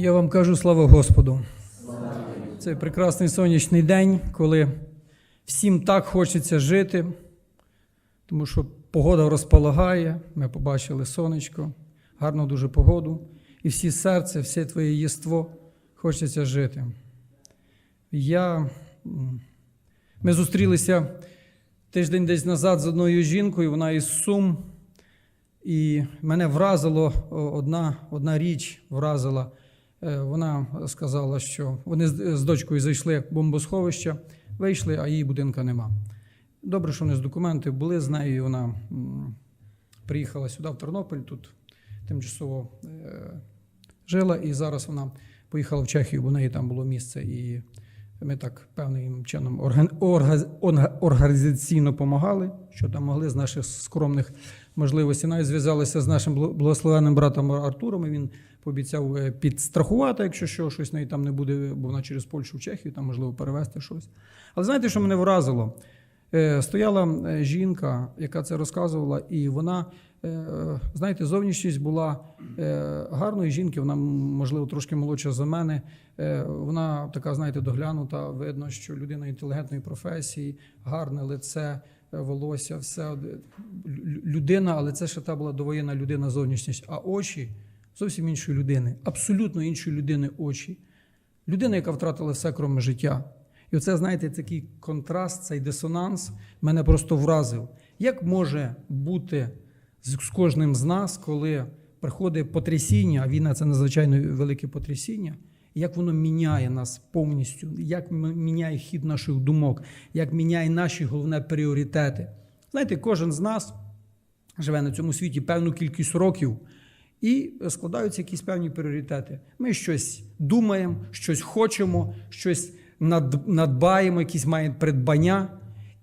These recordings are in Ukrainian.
Я вам кажу слава Господу. Це прекрасний сонячний день, коли всім так хочеться жити, тому що погода розполагає. Ми побачили сонечко, гарну дуже погоду, і всі серце, все твоє єство хочеться жити. Я... Ми зустрілися тиждень десь назад з одною жінкою, вона із Сум. І мене вразило одна, одна річ вразила. Е, Вона сказала, що вони з дочкою зайшли в бомбосховище, вийшли, а її будинка нема. Добре, що вони з документи були з нею. Вона приїхала сюди, в Тернопіль, тут тимчасово е, жила, і зараз вона поїхала в Чехію, бо в неї там було місце. І ми так певним чином орган, орга, організаційно допомагали, що там могли з наших скромних можливостей. Навіть зв'язалися з нашим благословенним братом Артуром. і Він пообіцяв е, підстрахувати, якщо що, щось неї там не буде, бо вона через Польщу в Чехію, там можливо перевезти щось. Але знаєте, що мене вразило? Е, Стояла е, жінка, яка це розказувала, і вона, знаєте, зовнішність була гарної жінки, вона, можливо, трошки молодша за мене. Вона така, знаєте, доглянута. Видно, що людина інтелігентної професії, гарне лице, волосся, все. Людина, але це ще та була довоєнна людина зовнішність. А очі зовсім іншої людини, абсолютно іншої людини очі. Людина, яка втратила все кроме життя. І оце, знаєте, такий контраст, цей дисонанс мене просто вразив. Як може бути з кожним з нас, коли приходить потрясіння, а війна це надзвичайно велике потрясіння, як воно міняє нас повністю, як міняє хід наших думок, як міняє наші головне пріоритети. Знаєте, кожен з нас живе на цьому світі певну кількість років, і складаються якісь певні пріоритети. Ми щось думаємо, щось хочемо, щось надбаємо, якісь маємо придбання.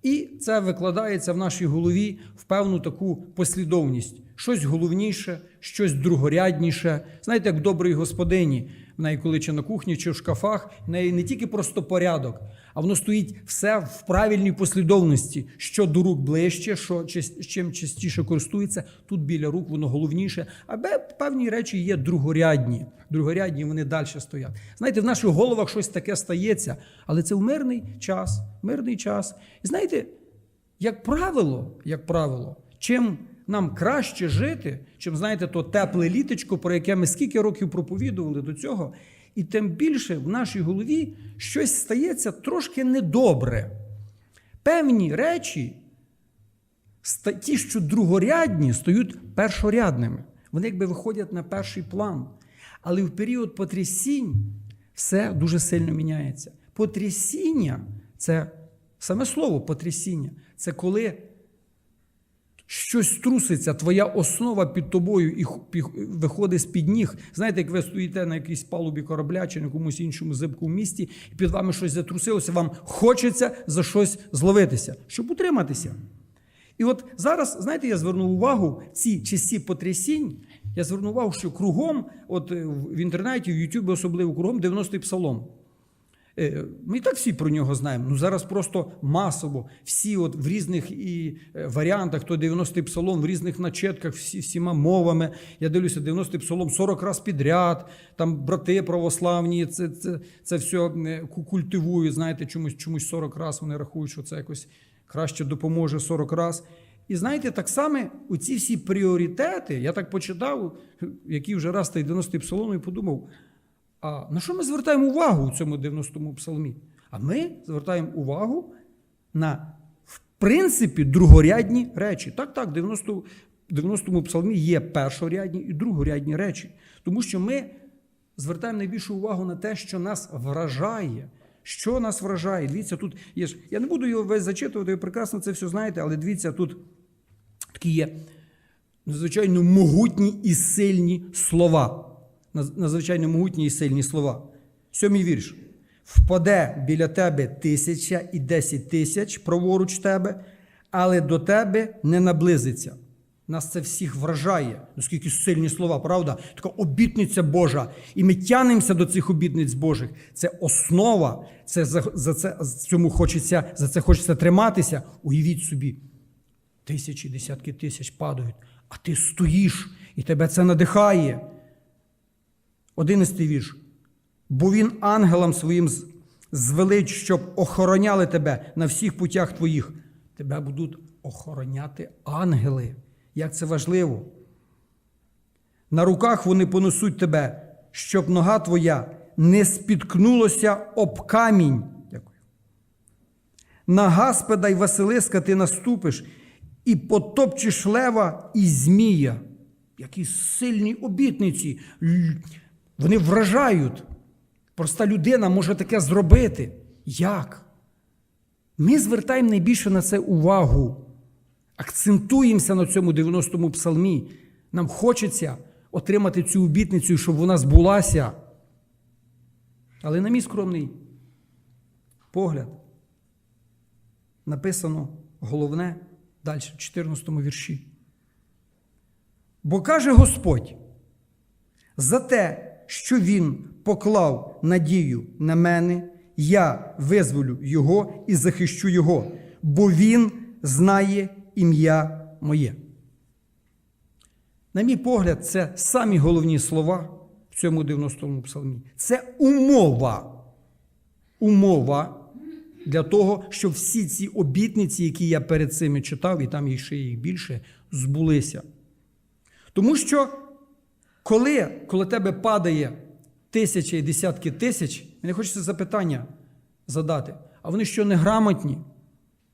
І це викладається в нашій голові в певну таку послідовність. Щось головніше, щось другорядніше. Знаєте, як в добрій господині, в неї коли чи на кухні, чи в шкафах, в неї не тільки просто порядок, а воно стоїть все в правильній послідовності. Що до рук ближче, що чим частіше користується, тут біля рук воно головніше. А певні речі є другорядні. Другорядні вони далі стоять. Знаєте, в наших головах щось таке стається, але це в мирний час. Мирний час. І знаєте, як правило, як правило, чим нам краще жити, чим знаєте, то тепле літочко, про яке ми скільки років проповідували до цього, і тим більше в нашій голові щось стається трошки недобре. Певні речі, ті, що другорядні, стають першорядними. Вони якби виходять на перший план. Але в період потрясінь все дуже сильно міняється. Потрясіння це саме слово потрясіння. Це коли щось труситься, твоя основа під тобою і виходить з-під ніг. Знаєте, як ви стоїте на якійсь палубі корабля чи на якомусь іншому зибкому місті, і під вами щось затрусилося, вам хочеться за щось зловитися, щоб утриматися. І от зараз, знаєте, я звернув увагу ці часі потрясінь. Я звернув увагу, що кругом, от в в інтернеті, в Ютубі особливо кругом 90-й псалом. Е, Ми і так всі про нього знаємо. Ну зараз просто масово всі от в різних і е, варіантах, то 90-й псалом, в різних начетках, всі, всіма мовами. Я дивлюся, 90-й псалом 40 раз підряд. Там брати православні, це, це, це все культивують. Знаєте, чомусь, чомусь 40 раз вони рахують, що це якось краще допоможе 40 раз. І знаєте, так само у ці всі пріоритети, я так почитав, які вже раз той 90-й псалом, і подумав. А на що ми звертаємо увагу у цьому 90-му псалмі? А ми звертаємо увагу на, в принципі, другорядні речі. Так, так, в 90 90-му псалмі є першорядні і другорядні речі. Тому що ми звертаємо найбільшу увагу на те, що нас вражає. Що нас вражає? Дивіться, тут є. Я не буду його весь зачитувати, ви прекрасно це все знаєте, але дивіться, тут такі є надзвичайно могутні і сильні слова. Надзвичайно могутні і сильні слова. Сьомий вірш. Впаде біля тебе тисяча і десять тисяч праворуч тебе, але до тебе не наблизиться. Нас це всіх вражає, наскільки сильні слова, правда? Така обітниця Божа. І ми тянемося до цих обітниць Божих. Це основа, це за, за це цьому хочеться, за це хочеться триматися. Уявіть собі, тисячі, десятки тисяч падають, а ти стоїш, і тебе це надихає. Одинадцятий вірш. бо він ангелам своїм звелить, щоб охороняли тебе на всіх путях твоїх. Тебе будуть охороняти ангели. Як це важливо. На руках вони понесуть тебе, щоб нога твоя не спіткнулася об камінь. Дякую. На Гаспеда й Василиска ти наступиш і потопчеш лева і змія. Які сильні обітниці. Вони вражають. Проста людина може таке зробити. Як? Ми звертаємо найбільше на це увагу. Акцентуємося на цьому 90-му псалмі. Нам хочеться отримати цю обітницю, щоб вона збулася. Але на мій скромний погляд написано головне далі, в 14 вірші. Бо каже Господь, за те, що Він поклав надію на мене, я визволю Його і захищу Його, бо Він знає ім'я моє. На мій погляд, це самі головні слова в цьому 90-му псалмі. Це умова. Умова для того, щоб всі ці обітниці, які я перед цими читав, і там ще їх більше, збулися. Тому що коли коло тебе падає тисяча і десятки тисяч, мені хочеться запитання задати. А вони що не грамотні?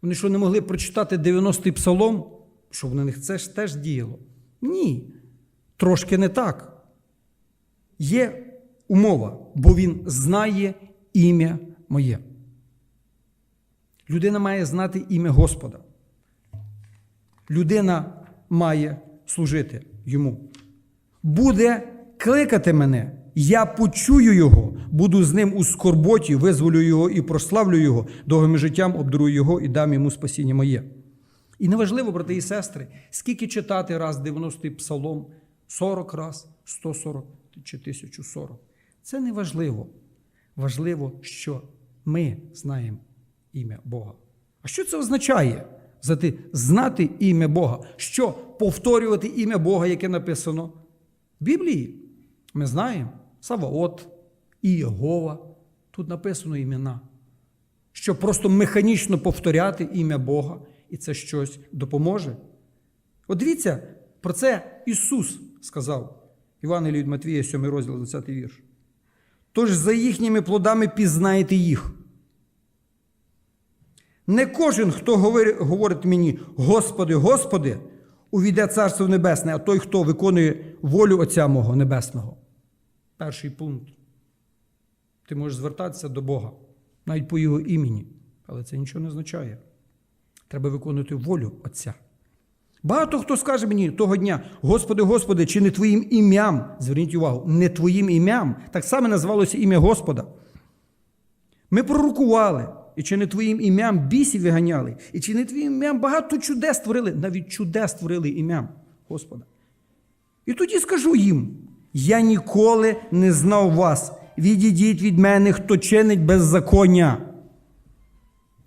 Вони що не могли прочитати 90-й псалом? Що в них це ж теж діяло? Ні. Трошки не так. Є умова, бо він знає ім'я моє. Людина має знати ім'я Господа. Людина має служити йому. Буде кликати мене, я почую його, буду з ним у скорботі, визволю його і прославлю його, довгим життям обдарую його і дам йому спасіння моє. І неважливо, брати і сестри, скільки читати раз 90-й псалом, 40 раз, 140 чи 1040. Це не важливо. Важливо, що ми знаємо ім'я Бога. А що це означає? Знати ім'я Бога. Що повторювати ім'я Бога, яке написано в Біблії? Ми знаємо Саваот, Ієгова. Тут написано імена. Що просто механічно повторяти ім'я Бога, і це щось допоможе. От дивіться, про це Ісус сказав. Івангелію від Матвія, 7 розділ, 20 вірш. Тож за їхніми плодами пізнаєте їх. Не кожен, хто говорить мені, Господи, Господи, увійде Царство Небесне, а той, хто виконує волю Отця мого Небесного. Перший пункт. Ти можеш звертатися до Бога, навіть по Його імені, але це нічого не означає. Треба виконувати волю Отця. Багато хто скаже мені того дня: Господи, Господи, чи не Твоїм ім'ям? Зверніть увагу, не Твоїм ім'ям. Так само називалося ім'я Господа. Ми пророкували, і чи не Твоїм ім'ям бісів виганяли, і чи не Твоїм ім'ям багато чудес створили, навіть чудес створили ім'ям Господа. І тоді скажу їм: я ніколи не знав вас. Відійдіть від мене, хто чинить беззаконня.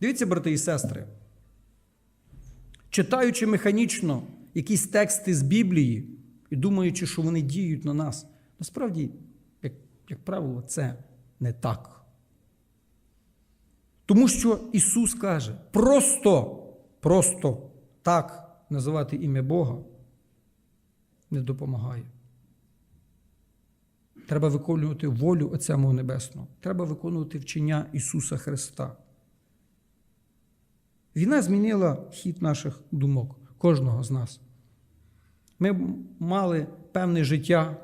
Дивіться, брати і сестри. Читаючи механічно якісь тексти з Біблії і думаючи, що вони діють на нас, насправді, як, як правило, це не так. Тому що Ісус каже, просто, просто так називати ім'я Бога не допомагає. Треба виконувати волю Отця Мого Небесного. Треба виконувати вчення Ісуса Христа. Війна змінила хід наших думок, кожного з нас. Ми мали певне життя,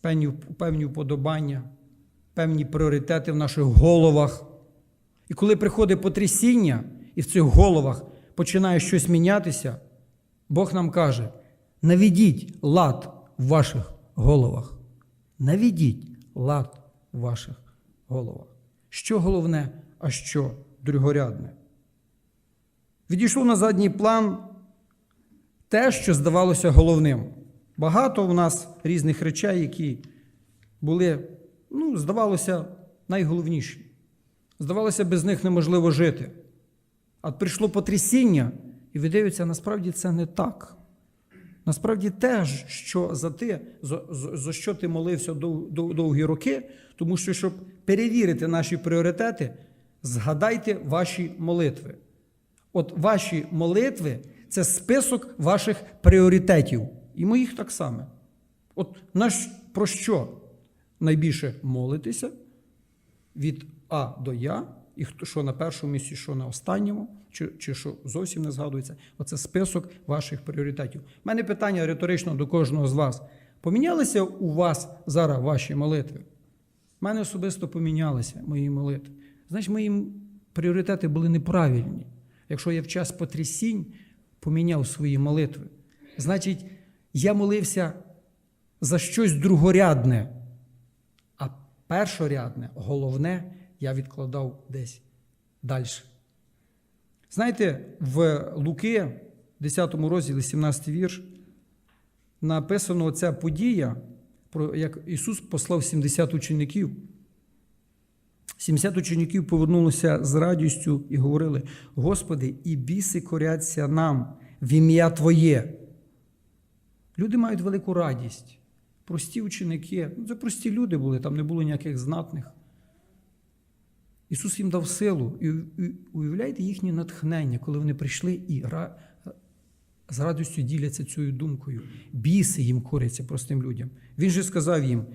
певні, певні вподобання, певні пріоритети в наших головах. І коли приходить потрясіння, і в цих головах починає щось мінятися, Бог нам каже: наведіть лад в ваших головах. Наведіть лад в ваших головах. Що головне, а що другорядне. Відійшло на задній план те, що здавалося головним. Багато в нас різних речей, які були, ну, здавалося, найголовніші. Здавалося, без них неможливо жити. А прийшло потрясіння, і видається, насправді це не так. Насправді те, що за те, за, за- за що ти молився дов- дов- довгі роки, тому що, щоб перевірити наші пріоритети, згадайте ваші молитви. От ваші молитви це список ваших пріоритетів. І моїх так само. От наш, про що найбільше молитися від А до Я, і хто що на першому місці, що на останньому, чи, чи що зовсім не згадується. Оце список ваших пріоритетів. У мене питання риторично до кожного з вас. Помінялися у вас зараз ваші молитви? У мене особисто помінялися мої молитви. Значить, мої пріоритети були неправильні. Якщо я в час потрясінь поміняв свої молитви, значить, я молився за щось другорядне, а першорядне, головне, я відкладав десь далі. Знаєте, в Луки, 10 розділі, 17 вірш, написано ця подія, про як Ісус послав 70 учеників. 70 учеників повернулися з радістю і говорили: Господи, і біси коряться нам в ім'я Твоє. Люди мають велику радість. Прості ученики, ну це прості люди були, там не було ніяких знатних. Ісус їм дав силу. І уявляєте їхнє натхнення, коли вони прийшли і з радістю діляться цією думкою. Біси їм коряться простим людям. Він же сказав їм: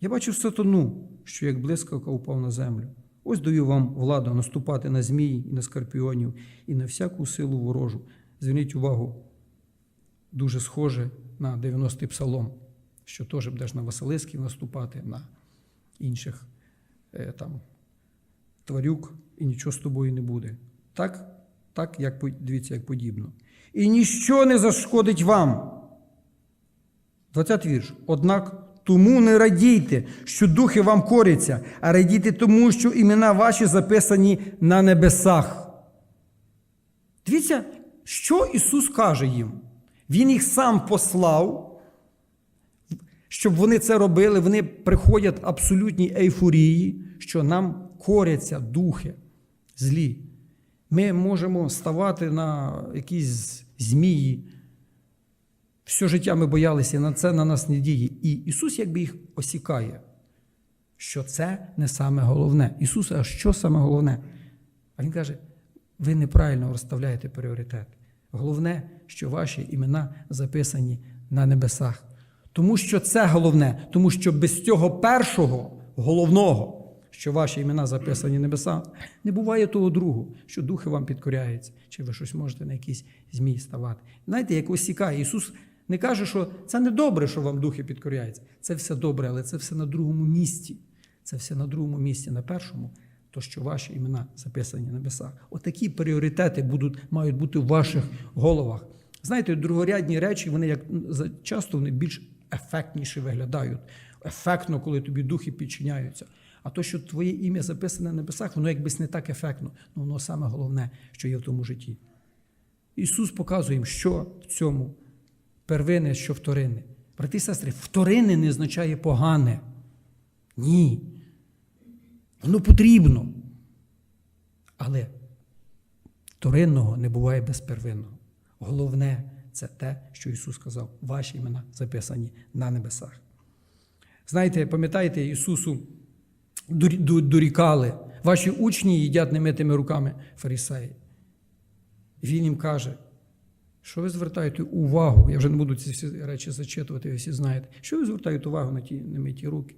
Я бачив сатану, що як блискавка упав на землю. Ось даю вам владу наступати на змії і на скорпіонів, і на всяку силу ворожу. Зверніть увагу, дуже схоже на 90-й псалом, що теж будеш на Василисків наступати, на інших е, там, тварюк, і нічого з тобою не буде. Так, так як, дивіться, як подібно. І ніщо не зашкодить вам. 20 вірш. Однак тому не радійте, що духи вам коряться, а радійте тому, що імена ваші записані на небесах. Дивіться, що Ісус каже їм. Він їх сам послав, щоб вони це робили. Вони приходять в абсолютній ейфорії, що нам коряться духи злі. Ми можемо ставати на якісь змії. Все життя ми боялися, і на це на нас не діє. І Ісус якби їх осікає, що це не саме головне. Ісус, а що саме головне? А Він каже: ви неправильно розставляєте пріоритет. Головне, що ваші імена записані на небесах. Тому що це головне, тому що без цього першого, головного, що ваші імена записані на небесах, не буває того другого, що духи вам підкоряються, чи ви щось можете на якісь змії ставати. Знаєте, як осікає. Ісус не каже, що це не добре, що вам духи підкоряються. Це все добре, але це все на другому місці. Це все на другому місці, на першому, то що ваші імена записані на небесах. Отакі пріоритети будуть, мають бути в ваших головах. Знаєте, другорядні речі, вони як часто вони більш ефектніше виглядають. Ефектно, коли тобі духи підчиняються. А то, що твоє ім'я записане на небесах, воно якось не так ефектно. Ну, воно саме головне, що є в тому житті. Ісус показує їм, що в цьому первинне, що вторинне. Брати і сестри, вторинне не означає погане. Ні. Воно потрібно. Але вторинного не буває без первинного. Головне це те, що Ісус сказав. Ваші імена записані на небесах. Знаєте, пам'ятаєте, Ісусу дорікали. Ваші учні їдять немитими руками фарисеї. Він їм каже, що ви звертаєте увагу, я вже не буду ці всі речі зачитувати, ви всі знаєте. Що ви звертаєте увагу на ті немиті руки?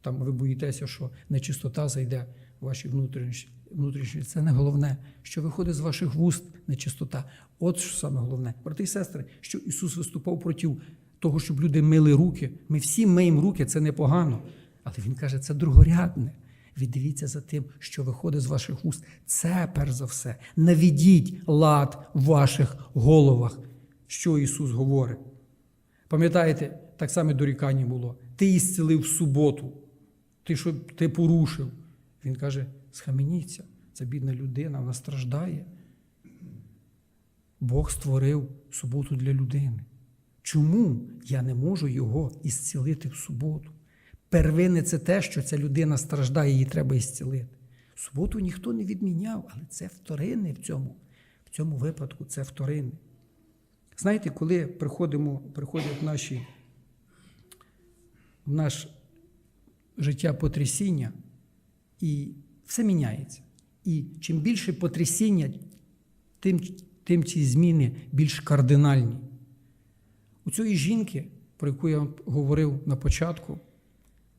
Там ви боїтеся, що нечистота зайде в ваші внутрішні. Це не головне, що виходить з ваших вуст нечистота. От що саме головне. Брати і сестри, що Ісус виступав проти того, щоб люди мили руки. Ми всі миємо руки, це непогано. Але Він каже, це другорядне. Ви дивіться за тим, що виходить з ваших уст. Це перш за все. Наведіть лад в ваших головах, що Ісус говорить. Пам'ятаєте, так само дорікання було. Ти ісцелив в суботу, ти що ти порушив. Він каже: схаменіться, це бідна людина, вона страждає. Бог створив суботу для людини. Чому я не можу його ісцілити в суботу? Первинне це те, що ця людина страждає, її треба ісцілити. Суботу ніхто не відміняв, але це вторинне в цьому. В цьому випадку це вторинне. Знаєте, коли приходимо, приходять наші, в наш життя потрясіння, і все міняється. І чим більше потрясіння, тим, тим ці зміни більш кардинальні. У цієї жінки, про яку я говорив на початку,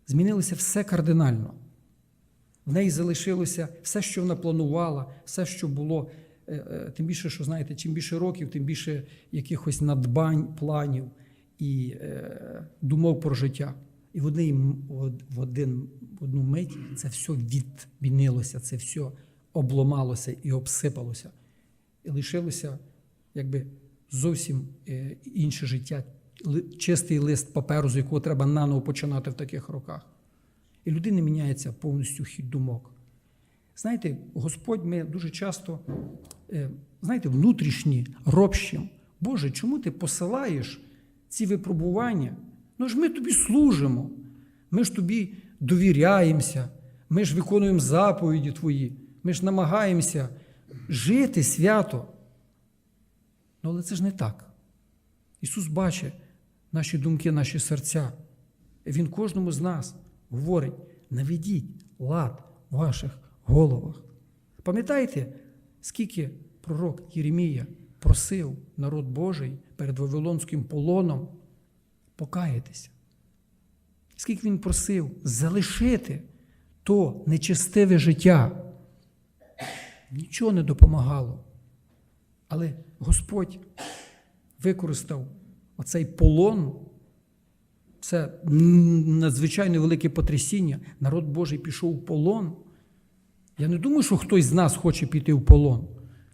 змінилося все кардинально. В неї залишилося все, що вона планувала, все, що було. Е, е, Тим більше, що знаєте, чим більше років, тим більше якихось надбань, планів і е, про життя. І в, одний, в один, в одну мить це все відмінилося, це все обломалося і обсипалося. І лишилося якби зовсім е, інше життя, чистий лист паперу, з якого треба наново починати в таких роках. І людини міняється повністю хід думок. Знаєте, Господь ми дуже часто, е, знаєте, внутрішні ропщим. Боже, чому ти посилаєш ці випробування? Ну ж ми тобі служимо, ми ж тобі довіряємося, ми ж виконуємо заповіді Твої, ми ж намагаємося жити свято. Ну, але це ж не так. Ісус бачить наші думки, наші серця. Він кожному з нас говорить: наведіть лад в ваших головах. Пам'ятаєте, скільки пророк Єремія просив народ Божий перед Вавилонським полоном покаятися? Скільки він просив залишити то нечестиве життя? Нічого не допомагало. Але Господь використав оцей полон, це надзвичайно велике потрясіння. Народ Божий пішов в полон. Я не думаю, що хтось з нас хоче піти в полон.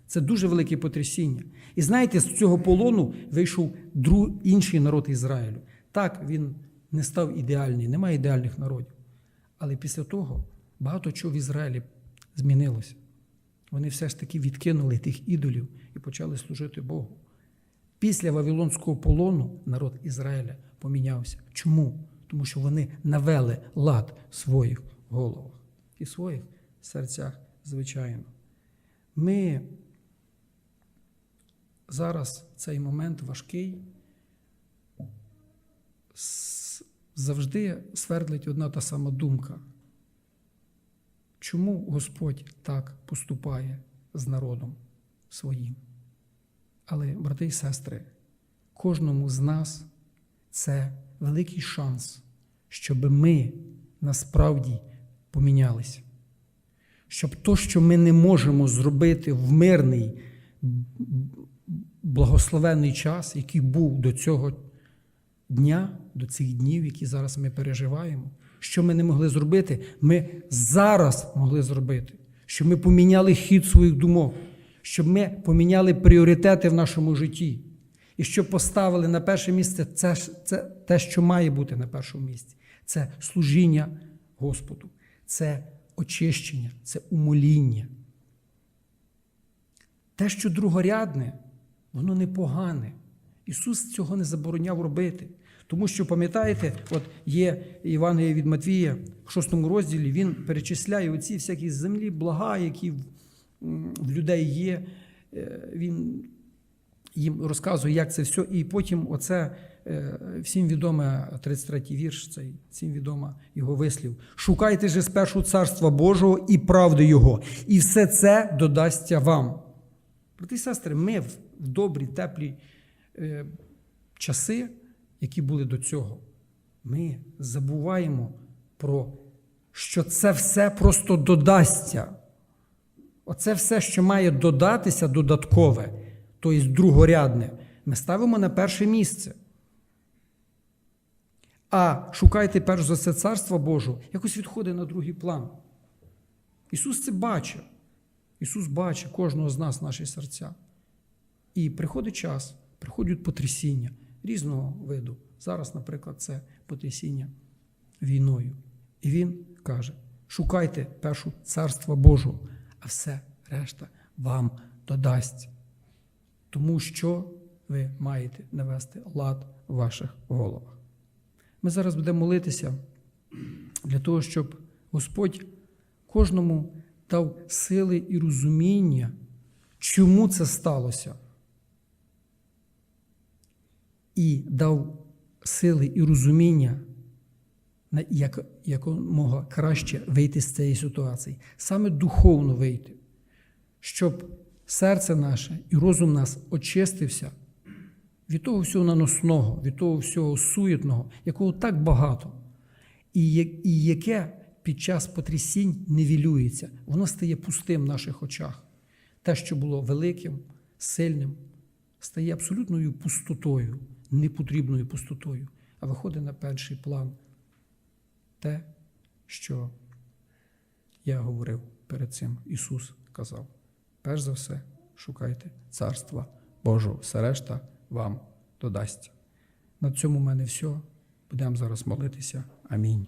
Це дуже велике потрясіння. І знаєте, з цього полону вийшов друг, інший народ Ізраїлю. Так, він не став ідеальний, немає ідеальних народів. Але після того багато чого в Ізраїлі змінилося. Вони все ж таки відкинули тих ідолів і почали служити Богу. Після Вавилонського полону народ Ізраїля помінявся. Чому? Тому що вони навели лад в своїх головах і в своїх серцях, звичайно. Ми зараз цей момент важкий. Завжди свердлить одна та сама думка. Чому Господь так поступає з народом своїм? Але, брати і сестри, кожному з нас це великий шанс, щоб ми насправді помінялися. Щоб то, що ми не можемо зробити в мирний, благословенний час, який був до цього дня, до цих днів, які зараз ми переживаємо, що ми не могли зробити, ми зараз могли зробити, щоб ми поміняли хід своїх думок, щоб ми поміняли пріоритети в нашому житті. І щоб поставили на перше місце це, це те, що має бути на першому місці. Це служіння Господу, це очищення, це умоління. Те, що другорядне, воно непогане. Ісус цього не забороняв робити. Тому що, пам'ятаєте, от є Івангеліє від Матвія в шостому розділі, він перечисляє оці всякі землі, блага, які в, людей є. Е, Він їм розказує, як це все, і потім оце е, всім відоме 33-й вірш, цей всім відома його вислів. Шукайте же спершу царства Божого і правди Його, і все це додасться вам. Брати і сестри, ми в добрі, теплі е, часи, які були до цього, ми забуваємо про що це все просто додасться. Оце все, що має додатися додаткове, тобто другорядне, ми ставимо на перше місце. А шукайте перш за все царство Боже, якось відходить на другий план. Ісус це бачив. Ісус бачить кожного з нас наші серця. І приходить час, приходять потрясіння різного виду. Зараз, наприклад, це потрясіння війною. І Він каже: шукайте першу царство Божого, а все решта вам додасть. Тому що ви маєте навести лад в ваших головах. Ми зараз будемо молитися для того, щоб Господь кожному дав сили і розуміння, чому це сталося. і дав сили і розуміння, як, якомога краще вийти з цієї ситуації, саме духовно вийти, щоб серце наше і розум нас очистився від того всього наносного, від того всього суєтного, якого так багато, і, яке під час потрясінь нівелюється, воно стає пустим в наших очах. Те, що було великим, сильним, стає абсолютною пустотою, непотрібною пустотою, а виходить на перший план те, що я говорив перед цим. Ісус казав: перш за все, шукайте Царства Божого, все решта вам додасть. На цьому в мене все. Будемо зараз молитися. Амінь.